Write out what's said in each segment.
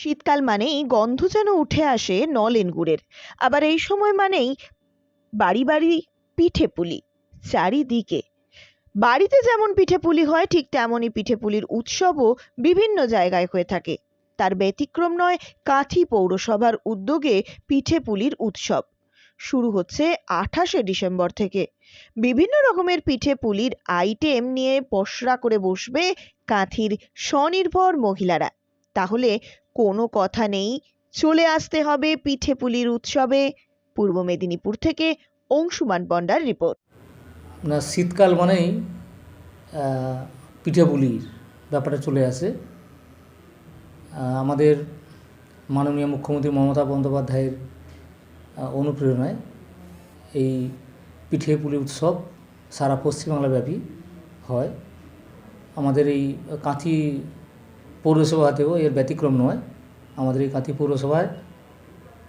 শীতকাল মানেই গন্ধ যেন উঠে আসে নলেন গুড়ের আবার এই সময় মানেই বাড়ি বাড়ি পিঠে পুলি চারিদিকে। বাড়িতে যেমন পিঠে পুলি হয়, ঠিক তেমনই পিঠে পুলির উৎসবও বিভিন্ন জায়গায় হয়ে থাকে। তার ব্যতিক্রম নয় কাঁথি পৌরসভার উদ্যোগে পিঠে পুলির উৎসব। শুরু হচ্ছে আঠাশে ডিসেম্বর থেকে। বিভিন্ন রকমের পিঠে পুলির আইটেম নিয়ে পসরা করে বসবে কাঁথির স্বনির্ভর মহিলারা। তাহলে কোনো কথা নেই। চলে আসতে হবে পিঠে পুলির উৎসবে। পূর্ব মেদিনীপুর থেকে অংশুমান পণ্ডার রিপোর্ট। না, শীতকাল মানেই পিঠেপুলির ব্যাপারটা চলে আসে। আমাদের মাননীয় মুখ্যমন্ত্রী মমতা বন্দ্যোপাধ্যায়ের অনুপ্রেরণায় এই পিঠে পুলি উৎসব সারা পশ্চিমবাংলাব্যাপী হয়। আমাদের এই কাঁথি পৌরসভাতেও এর ব্যতিক্রম নয়। আমাদের এই কাঁথি পৌরসভায়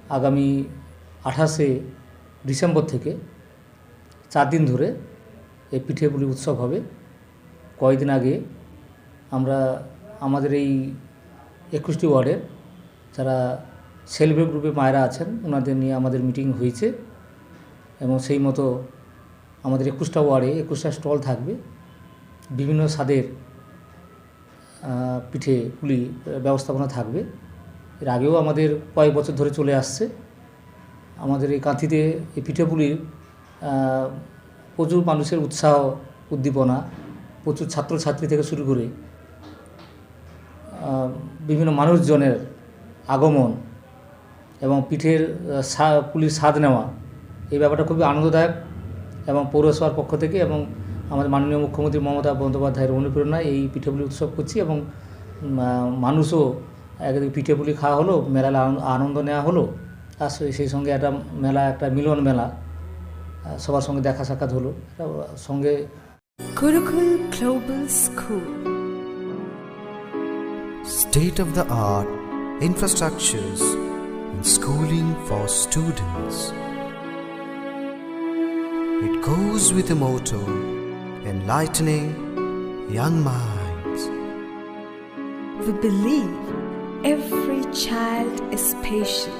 আগামী আঠাশে ডিসেম্বর থেকে চার দিন ধরে এই পিঠেপুলি উৎসব হবে। কয়েকদিন আগে আমরা আমাদের এই একুশটি ওয়ার্ডের যারা সেলফ হেল্প গ্রুপে মায়েরা আছেন ওনাদের নিয়ে আমাদের মিটিং হয়েছে এবং সেই মতো আমাদের একুশটা ওয়ার্ডে একুশটা স্টল থাকবে। বিভিন্ন স্বাদের পিঠে পুলি ব্যবস্থাপনা থাকবে। এর আগেও আমাদের কয়েক বছর ধরে চলে আসছে। আমাদের এই কাঁথিতে এই পিঠেপুলির আহ, প্রচুর মানুষের উৎসাহ উদ্দীপনা প্রচুর ছাত্রছাত্রী থেকে শুরু করে বিভিন্ন মানুষজনের আগমন এবং পিঠের পুলির স্বাদ নেওয়া এই ব্যাপারটা খুবই আনন্দদায়ক এবং পৌরসভার পক্ষ থেকে এবং আমাদের মাননীয় মুখ্যমন্ত্রী মমতা বন্দ্যোপাধ্যায়ের অনুপ্রেরণায় এই পিঠেপুলি উৎসব করছি এবং মানুষও একদিকে পিঠেপুলি খাওয়া হলো মেলায় আনন্দ- নেওয়া হলো আর সেই- সঙ্গে একটা মেলা একটা মিলন মেলা সবার সঙ্গে দেখা সাক্ষাৎ হলো সঙ্গে Gurukul Global School. state of the art infrastructures and schooling for students. It goes with the motto enlightening young minds. We believe every child is special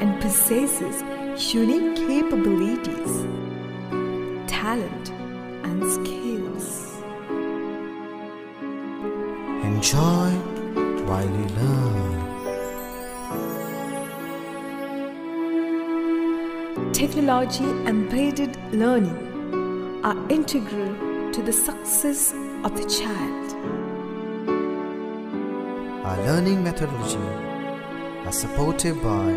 and possesses unique capabilities, talent, and skills. Enjoy while you learn. Technology embedded learning are integral to the success of the child. Our learning methodology are supported by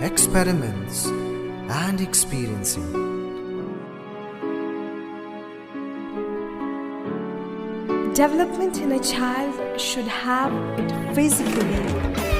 experiments and experiencing. Development in a child should have it physically,